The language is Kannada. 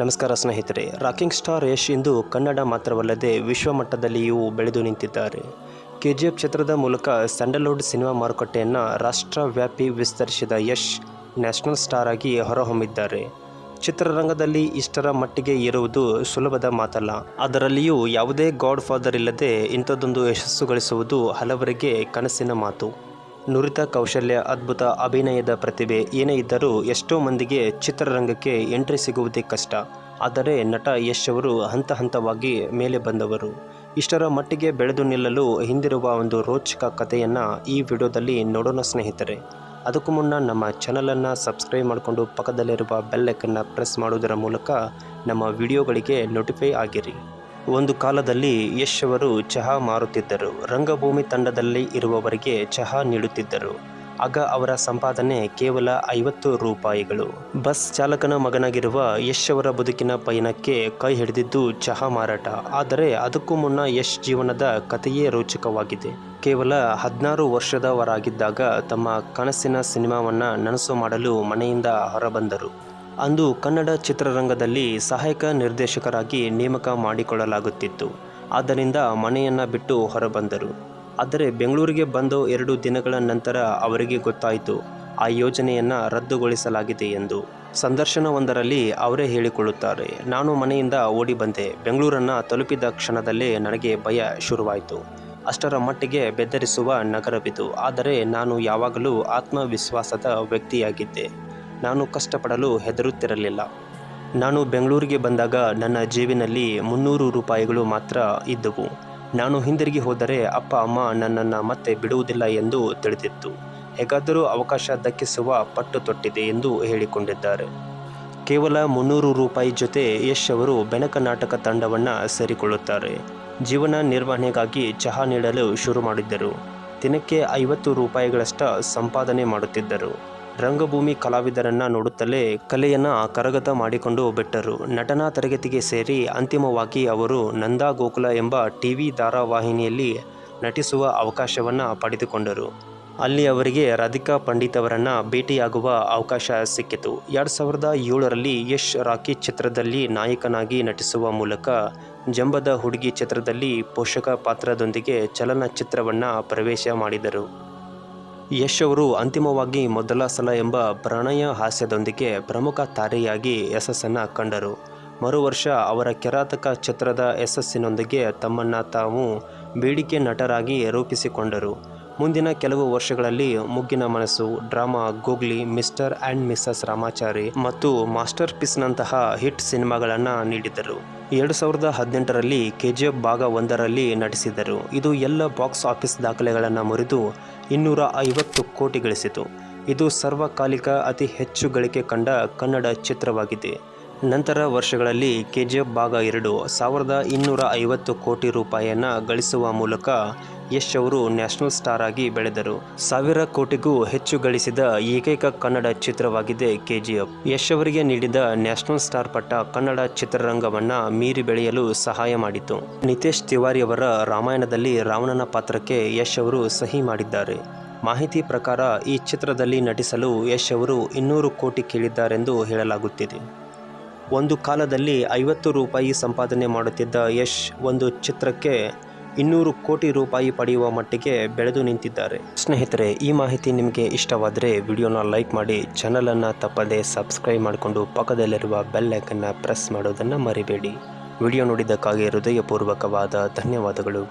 ನಮಸ್ಕಾರ ಸ್ನೇಹಿತರೆ, ರಾಕಿಂಗ್ ಸ್ಟಾರ್ ಯಶ್ ಇಂದು ಕನ್ನಡ ಮಾತ್ರವಲ್ಲದೆ ವಿಶ್ವಮಟ್ಟದಲ್ಲಿಯೂ ಬೆಳೆದು ನಿಂತಿದ್ದಾರೆ. ಕೆ ಜಿ ಎಫ್ ಚಿತ್ರದ ಮೂಲಕ ಸ್ಯಾಂಡಲ್ವುಡ್ ಸಿನಿಮಾ ಮಾರುಕಟ್ಟೆಯನ್ನು ರಾಷ್ಟ್ರವ್ಯಾಪಿ ವಿಸ್ತರಿಸಿದ ಯಶ್ ನ್ಯಾಷನಲ್ ಸ್ಟಾರ್ ಆಗಿ ಹೊರಹೊಮ್ಮಿದ್ದಾರೆ. ಚಿತ್ರರಂಗದಲ್ಲಿ ಇಷ್ಟರ ಮಟ್ಟಿಗೆ ಇರುವುದು ಸುಲಭದ ಮಾತಲ್ಲ. ಅದರಲ್ಲಿಯೂ ಯಾವುದೇ ಗಾಡ್ ಫಾದರ್ ಇಲ್ಲದೆ ಇಂಥದ್ದೊಂದು ಯಶಸ್ಸು ಗಳಿಸುವುದು ಹಲವರಿಗೆ ಕನಸಿನ ಮಾತು. ನುರಿತ ಕೌಶಲ್ಯ, ಅದ್ಭುತ ಅಭಿನಯದ ಪ್ರತಿಭೆ ಏನೇ ಇದ್ದರೂ ಎಷ್ಟೋ ಮಂದಿಗೆ ಚಿತ್ರರಂಗಕ್ಕೆ ಎಂಟ್ರಿ ಸಿಗುವುದೇ ಕಷ್ಟ. ಆದರೆ ನಟ ಯಶ್ ಅವರು ಹಂತ ಹಂತವಾಗಿ ಮೇಲೆ ಬಂದವರು. ಇಷ್ಟರ ಮಟ್ಟಿಗೆ ಬೆಳೆದು ನಿಲ್ಲಲು ಹಿಂದಿರುವ ಒಂದು ರೋಚಕ ಕಥೆಯನ್ನು ಈ ವಿಡಿಯೋದಲ್ಲಿ ನೋಡೋಣ ಸ್ನೇಹಿತರೆ. ಅದಕ್ಕೂ ಮುನ್ನ ನಮ್ಮ ಚಾನಲನ್ನು ಸಬ್ಸ್ಕ್ರೈಬ್ ಮಾಡಿಕೊಂಡು ಪಕ್ಕದಲ್ಲಿರುವ ಬೆಲ್ಲೈಕನ್ನು ಪ್ರೆಸ್ ಮಾಡುವುದರ ಮೂಲಕ ನಮ್ಮ ವಿಡಿಯೋಗಳಿಗೆ ನೋಟಿಫೈ ಆಗಿರಿ. ಒಂದು ಕಾಲದಲ್ಲಿ ಯಶ್ ಅವರು ಚಹಾ ಮಾರುತ್ತಿದ್ದರು. ರಂಗಭೂಮಿ ತಂಡದಲ್ಲಿ ಇರುವವರಿಗೆ ಚಹಾ ನೀಡುತ್ತಿದ್ದರು. ಆಗ ಅವರ ಸಂಪಾದನೆ ಕೇವಲ ಐವತ್ತು ರೂಪಾಯಿಗಳು. ಬಸ್ ಚಾಲಕನ ಮಗನಾಗಿರುವ ಯಶ್ ಅವರ ಬದುಕಿನ ಪಯಣಕ್ಕೆ ಕೈ ಹಿಡಿದಿದ್ದು ಚಹಾ ಮಾರಾಟ. ಆದರೆ ಅದಕ್ಕೂ ಮುನ್ನ ಯಶ್ ಜೀವನದ ಕಥೆಯೇ ರೋಚಕವಾಗಿದೆ. ಕೇವಲ ಹದಿನಾರು ವರ್ಷದವರಾಗಿದ್ದಾಗ ತಮ್ಮ ಕನಸಿನ ಸಿನಿಮಾವನ್ನು ನನಸು ಮಾಡಲು ಮನೆಯಿಂದ ಹೊರಬಂದರು. ಅಂದು ಕನ್ನಡ ಚಿತ್ರರಂಗದಲ್ಲಿ ಸಹಾಯಕ ನಿರ್ದೇಶಕರಾಗಿ ನೇಮಕ ಮಾಡಿಕೊಳ್ಳಲಾಗುತ್ತಿತ್ತು. ಆದ್ದರಿಂದ ಮನೆಯನ್ನು ಬಿಟ್ಟು ಹೊರಬಂದರು. ಆದರೆ ಬೆಂಗಳೂರಿಗೆ ಬಂದು ಎರಡು ದಿನಗಳ ನಂತರ ಅವರಿಗೆ ಗೊತ್ತಾಯಿತು, ಆ ಯೋಜನೆಯನ್ನು ರದ್ದುಗೊಳಿಸಲಾಗಿದೆ ಎಂದು. ಸಂದರ್ಶನವೊಂದರಲ್ಲಿ ಅವರೇ ಹೇಳಿಕೊಳ್ಳುತ್ತಾರೆ, ನಾನು ಮನೆಯಿಂದ ಓಡಿ ಬಂದೆ. ಬೆಂಗಳೂರನ್ನು ತಲುಪಿದ ಕ್ಷಣದಲ್ಲೇ ನನಗೆ ಭಯ ಶುರುವಾಯಿತು. ಅಷ್ಟರ ಮಟ್ಟಿಗೆ ಬೆದರಿಸುವ ನಗರವಿದು. ಆದರೆ ನಾನು ಯಾವಾಗಲೂ ಆತ್ಮವಿಶ್ವಾಸದ ವ್ಯಕ್ತಿಯಾಗಿದ್ದೆ. ನಾನು ಕಷ್ಟಪಡಲು ಹೆದರುತ್ತಿರಲಿಲ್ಲ. ನಾನು ಬೆಂಗಳೂರಿಗೆ ಬಂದಾಗ ನನ್ನ ಜೇಬಿನಲ್ಲಿ ಮುನ್ನೂರು ರೂಪಾಯಿಗಳು ಮಾತ್ರ ಇದ್ದವು. ನಾನು ಹಿಂದಿರುಗಿ ಹೋದರೆ ಅಪ್ಪ, ಅಮ್ಮ ನನ್ನನ್ನು ಮತ್ತೆ ಬಿಡುವುದಿಲ್ಲ ಎಂದು ತಿಳಿದಿತ್ತು. ಹೇಗಾದರೂ ಅವಕಾಶ ದಕ್ಕಿಸುವ ಪಟ್ಟು ತೊಟ್ಟಿದೆ ಎಂದು ಹೇಳಿಕೊಂಡಿದ್ದಾರೆ. ಕೇವಲ ಮುನ್ನೂರು ರೂಪಾಯಿ ಜೊತೆ ಯಶ್ ಅವರು ಬೆನಕ ನಾಟಕ ತಂಡವನ್ನು ಸೇರಿಕೊಳ್ಳುತ್ತಾರೆ. ಜೀವನ ನಿರ್ವಹಣೆಗಾಗಿ ಚಹಾ ನೀಡಲು ಶುರು ಮಾಡಿದ್ದರು. ದಿನಕ್ಕೆ ಐವತ್ತು ರೂಪಾಯಿಗಳಷ್ಟ ಸಂಪಾದನೆ ಮಾಡುತ್ತಿದ್ದರು. ರಂಗಭೂಮಿ ಕಲಾವಿದರನ್ನ ನೋಡುತ್ತಲೇ ಕಲೆಯನ್ನ ಕರಗತ ಮಾಡಿಕೊಂಡು ಬಿಟ್ಟರು. ನಟನಾ ತರಗತಿಗೆ ಸೇರಿ ಅಂತಿಮವಾಗಿ ಅವರು ನಂದಾ ಗೋಕುಲ ಎಂಬ ಟಿವಿ ಧಾರಾವಾಹಿನಿಯಲ್ಲಿ ನಟಿಸುವ ಅವಕಾಶವನ್ನು ಪಡೆದುಕೊಂಡರು. ಅಲ್ಲಿ ಅವರಿಗೆ ರಾಧಿಕಾ ಪಂಡಿತ್ ಅವರನ್ನು ಭೇಟಿಯಾಗುವ ಅವಕಾಶ ಸಿಕ್ಕಿತು. ಎರಡು ಸಾವಿರದ ಏಳರಲ್ಲಿ ಯಶ್ ರಾಕಿ ಚಿತ್ರದಲ್ಲಿ ನಾಯಕನಾಗಿ ನಟಿಸುವ ಮೂಲಕ ಜಂಬದ ಹುಡುಗಿ ಚಿತ್ರದಲ್ಲಿ ಪೋಷಕ ಪಾತ್ರದೊಂದಿಗೆ ಚಲನಚಿತ್ರವನ್ನು ಪ್ರವೇಶ ಮಾಡಿದರು. ಯಶ್ ಅವರು ಅಂತಿಮವಾಗಿ ಮೊದಲ ಸಲ ಎಂಬ ಪ್ರಣಯ ಹಾಸ್ಯದೊಂದಿಗೆ ಪ್ರಮುಖ ತಾರೆಯಾಗಿ ಯಶಸ್ಸನ್ನು ಕಂಡರು. ಮರು ವರ್ಷ ಅವರ ಕೆರಾತಕ ಚಿತ್ರದ ಯಶಸ್ಸಿನೊಂದಿಗೆ ತಮ್ಮನ್ನು ತಾವು ಬೇಡಿಕೆ ನಟರಾಗಿ ರೂಪಿಸಿಕೊಂಡರು. ಮುಂದಿನ ಕೆಲವು ವರ್ಷಗಳಲ್ಲಿ Moggina Manasu, drama, googly, mister and missus Ramachari ಮತ್ತು ಮಾಸ್ಟರ್ ಪೀಸ್ನಂತಹ ಹಿಟ್ ಸಿನಿಮಾಗಳನ್ನು ನೀಡಿದ್ದರು. ಎರಡು ಸಾವಿರದ ಹದಿನೆಂಟರಲ್ಲಿ ಕೆ ಜಿ ಎಫ್ ಭಾಗ ಒಂದರಲ್ಲಿ ನಟಿಸಿದರು ಇದು ಎಲ್ಲ ಬಾಕ್ಸ್ ಆಫೀಸ್ ದಾಖಲೆಗಳನ್ನು ಮುರಿದು ಇನ್ನೂರ ಐವತ್ತು ಕೋಟಿ ಗಳಿಸಿತು ಇದು ಸರ್ವಕಾಲಿಕ ಅತಿ ಹೆಚ್ಚು ಗಳಿಕೆ ಕಂಡ ಕನ್ನಡ ಚಿತ್ರವಾಗಿದೆ. ನಂತರ ವರ್ಷಗಳಲ್ಲಿ ಕೆ ಜಿ ಎಫ್ ಭಾಗ ಎರಡು ಸಾವಿರದ ಇನ್ನೂರ ಐವತ್ತು ಕೋಟಿ ರೂಪಾಯಿಯನ್ನು ಗಳಿಸುವ ಮೂಲಕ ಯಶ್ ಅವರು ನ್ಯಾಷನಲ್ ಸ್ಟಾರ್ ಆಗಿ ಬೆಳೆದರು. ಸಾವಿರ ಕೋಟಿಗೂ ಹೆಚ್ಚು ಗಳಿಸಿದ ಏಕೈಕ ಕನ್ನಡ ಚಿತ್ರವಾಗಿದೆ ಕೆ ಜಿ ಎಫ್ ಯಶ್ ಅವರಿಗೆ ನೀಡಿದ ನ್ಯಾಷನಲ್ ಸ್ಟಾರ್ ಪಟ್ಟ ಕನ್ನಡ ಚಿತ್ರರಂಗವನ್ನು ಮೀರಿ ಬೆಳೆಯಲು ಸಹಾಯ ಮಾಡಿತು. ನಿತೇಶ್ ತಿವಾರಿ ಅವರ ರಾಮಾಯಣದಲ್ಲಿ ರಾವಣನ ಪಾತ್ರಕ್ಕೆ ಯಶ್ ಅವರು ಸಹಿ ಮಾಡಿದ್ದಾರೆ. ಮಾಹಿತಿ ಪ್ರಕಾರ ಈ ಚಿತ್ರದಲ್ಲಿ ನಟಿಸಲು ಯಶ್ ಅವರು ಇನ್ನೂರು ಕೋಟಿ ಕೇಳಿದ್ದಾರೆಂದು ಹೇಳಲಾಗುತ್ತಿದೆ. ಒಂದು ಕಾಲದಲ್ಲಿ ಐವತ್ತು ರೂಪಾಯಿ ಸಂಪಾದನೆ ಮಾಡುತ್ತಿದ್ದ ಯಶ್ ಒಂದು ಚಿತ್ರಕ್ಕೆ ಇನ್ನೂರು ಕೋಟಿ ರೂಪಾಯಿ ಪಡೆಯುವ ಮಟ್ಟಿಗೆ ಬೆಳೆದು ನಿಂತಿದ್ದಾರೆ. ಸ್ನೇಹಿತರೆ, ಈ ಮಾಹಿತಿ ನಿಮಗೆ ಇಷ್ಟವಾದರೆ ವಿಡಿಯೋನ ಲೈಕ್ ಮಾಡಿ, ಚಾನಲನ್ನು ತಪ್ಪದೆ ಸಬ್ಸ್ಕ್ರೈಬ್ ಮಾಡಿಕೊಂಡು ಪಕ್ಕದಲ್ಲಿರುವ ಬೆಲ್ ಐಕನ್ನ ಪ್ರೆಸ್ ಮಾಡೋದನ್ನು ಮರಿಬೇಡಿ. ವಿಡಿಯೋ ನೋಡಿದ್ದಕ್ಕಾಗಿ ಹೃದಯಪೂರ್ವಕವಾದ ಧನ್ಯವಾದಗಳು.